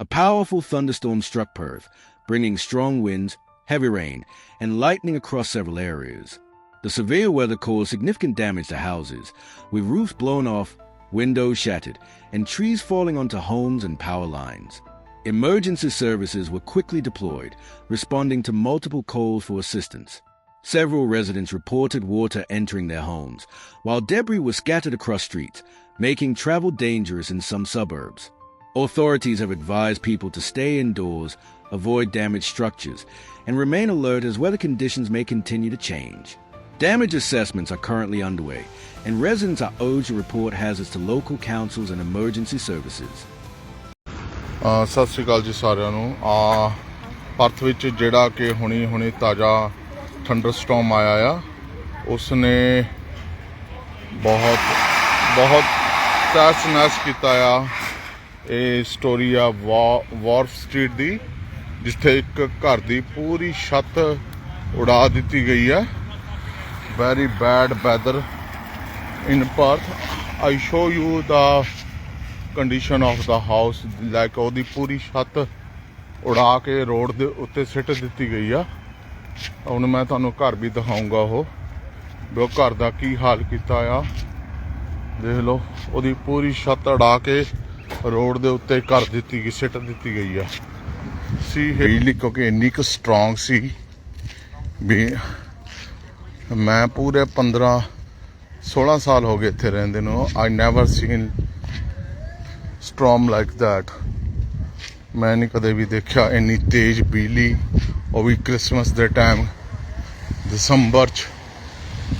A powerful thunderstorm struck Perth, bringing strong winds, heavy rain, and lightning across several areas. The severe weather caused significant damage to houses, with roofs blown off, windows shattered, and trees falling onto homes and power lines. Emergency services were quickly deployed, responding to multiple calls for assistance. Several residents reported water entering their homes, while debris was scattered across streets, making travel dangerous in some suburbs. Authorities have advised people to stay indoors, avoid damaged structures, and remain alert as weather conditions may continue to change. Damage assessments are currently underway, and residents are urged to report hazards to local councils and emergency services. ਅ, ਸਤਿ ਸ਼੍ਰੀ ਅਕਾਲ ਜੀ ਸਾਰਿਆਂ ਨੂੰ ਆ Perth ਵਿੱਚ ਜਿਹੜਾ ਕਿ ਹੁਣੀ ਹੁਣੀ ਤਾਜ਼ਾ ਥੰਡਰਸਟਾਰਮ ਆਇਆ ਆ ਉਸ ਨੇ ਬਹੁਤ ਬਹੁਤ ਤਹਿਸ ਨਹਿਸ ਕੀਤਾ ਆ ਇਹ ਸਟੋਰੀ ਆ ਵਾ- ਵਾਰਫ ਸਟਰੀਟ ਦੀ, ਜਿੱਥੇ ਇੱਕ ਘਰ ਦੀ ਪੂਰੀ ਛੱਤ ਉਡਾ ਦਿੱਤੀ ਗਈ ਹੈ। Very bad weather in Perth I show you the condition of the house like ਉਹਦੀ ਪੂਰੀ ਛੱਤ ਉਡਾ ਕੇ ਰੋਡ ਦੇ ਉੱਤੇ ਸਿੱਟ ਦਿੱਤੀ ਗਈ ਆ। ਹੁਣ ਮੈਂ ਤੁਹਾਨੂੰ ਘਰ ਵੀ ਦਿਖਾਉਂਗਾ ਉਹ, ਵੀ ਉਹ ਘਰ ਦਾ ਕੀ ਹਾਲ ਕੀਤਾ ਆ। ਦੇਖ ਲਓ, ਉਹਦੀ ਪੂਰੀ ਛੱਤ ਉਡਾ ਕੇ ਰੋਡ ਦੇ ਉੱਤੇ ਕਰ ਦਿੱਤੀ ਗਈ, ਸਿੱਟ ਦਿੱਤੀ ਗਈ ਆ। ਸੀ ਬਿਜਲੀ ਕਿਉਂਕਿ ਇੰਨੀ ਕੁ ਸਟਰੋਂਗ ਸੀ ਵੀ ਮੈਂ ਪੂਰੇ 15 16 ਸਾਲ ਹੋ ਗਏ ਇੱਥੇ ਰਹਿੰਦੇ ਨੂੰ। I never seen storm like that ਮੈਂ ਨਹੀਂ ਕਦੇ ਵੀ ਦੇਖਿਆ ਇੰਨੀ ਤੇਜ਼ ਬਿਜਲੀ। ਉਹ ਵੀ ਕ੍ਰਿਸਮਸ ਦੇ ਟਾਈਮ ਦਸੰਬਰ ਚ।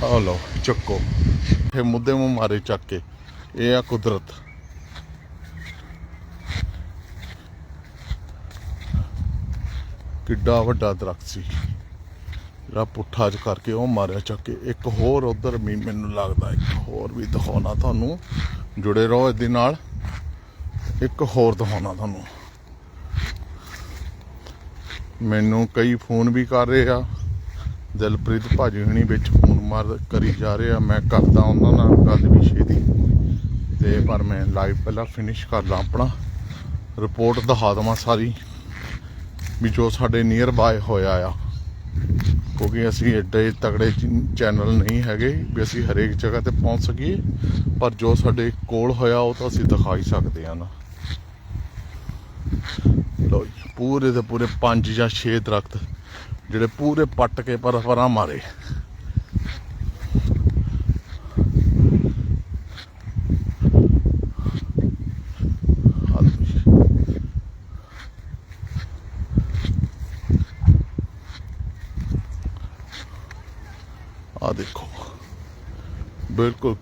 ਆ ਲਓ, ਚੱਕੋ। ਇਹ ਮੁੱਦੇ ਮੂੰਹ ਮਾਰੇ ਚੱਕ ਕੇ। ਇਹ ਆ ਕੁਦਰਤ। ਕਿੱਡਾ ਵੱਡਾ ਦਰਖਤ ਸੀ। ਜਿਹੜਾ ਪੁੱਠਾ ਚ ਕਰਕੇ ਉਹ ਮਾਰਿਆ ਚੱਕ ਕੇ। ਇੱਕ ਹੋਰ ਉਧਰ ਵੀ ਮੈਨੂੰ ਲੱਗਦਾ, ਇੱਕ ਹੋਰ ਵੀ ਦਿਖਾਉਣਾ ਤੁਹਾਨੂੰ। ਜੁੜੇ ਰਹੋ ਇਹਦੇ ਨਾਲ। ਇੱਕ ਹੋਰ ਦਿਖਾਉਣਾ ਤੁਹਾਨੂੰ। ਮੈਨੂੰ ਕਈ ਫੋਨ ਵੀ ਕਰ ਰਹੇ ਆ। ਦਿਲਪ੍ਰੀਤ ਭਾਜੀ ਹੁਣੀ ਵਿੱਚ ਫੋਨ ਮਾਰ ਕਰੀ ਜਾ ਰਹੇ ਆ। ਮੈਂ ਕਰਦਾ ਉਹਨਾਂ ਨਾਲ ਗੱਲ ਵੀ ਛੇਤੀ। ਤੇ ਪਰ ਮੈਂ ਲਾਈਵ ਪਹਿਲਾਂ ਫਿਨਿਸ਼ ਕਰ ਲਾਂ ਆਪਣਾ। ਰਿਪੋਰਟ ਦਿਖਾ ਦਵਾਂ ਸਾਰੀ। ਵੀ ਜੋ ਸਾਡੇ ਨੀਅਰ ਬਾਏ ਹੋਇਆ ਆ। ਕਿਉਂਕਿ ਅਸੀਂ ਐਡੇ ਤਗੜੇ ਚੈਨਲ ਨਹੀਂ ਹੈਗੇ ਵੀ ਅਸੀਂ ਹਰੇਕ ਜਗ੍ਹਾ ਤੇ ਪਹੁੰਚ ਸਕੀਏ, ਪਰ ਜੋ ਸਾਡੇ ਕੋਲ ਹੋਇਆ ਉਹ ਤਾਂ ਅਸੀਂ ਦਿਖਾ ਹੀ ਸਕਦੇ ਹਾਂ ਨਾ। ਲੋ ਪੂਰੇ ਦੇ ਪੂਰੇ ਪੰਜ ਜਾਂ 6 ਦਰਖਤ, ਜਿਹੜੇ ਪੂਰੇ ਪੱਟ ਕੇ ਪਰ ਪਰਾਂ ਮਾਰੇ। ਆਹ ਦੇਖੋ। ਬਿਲਕੁਲ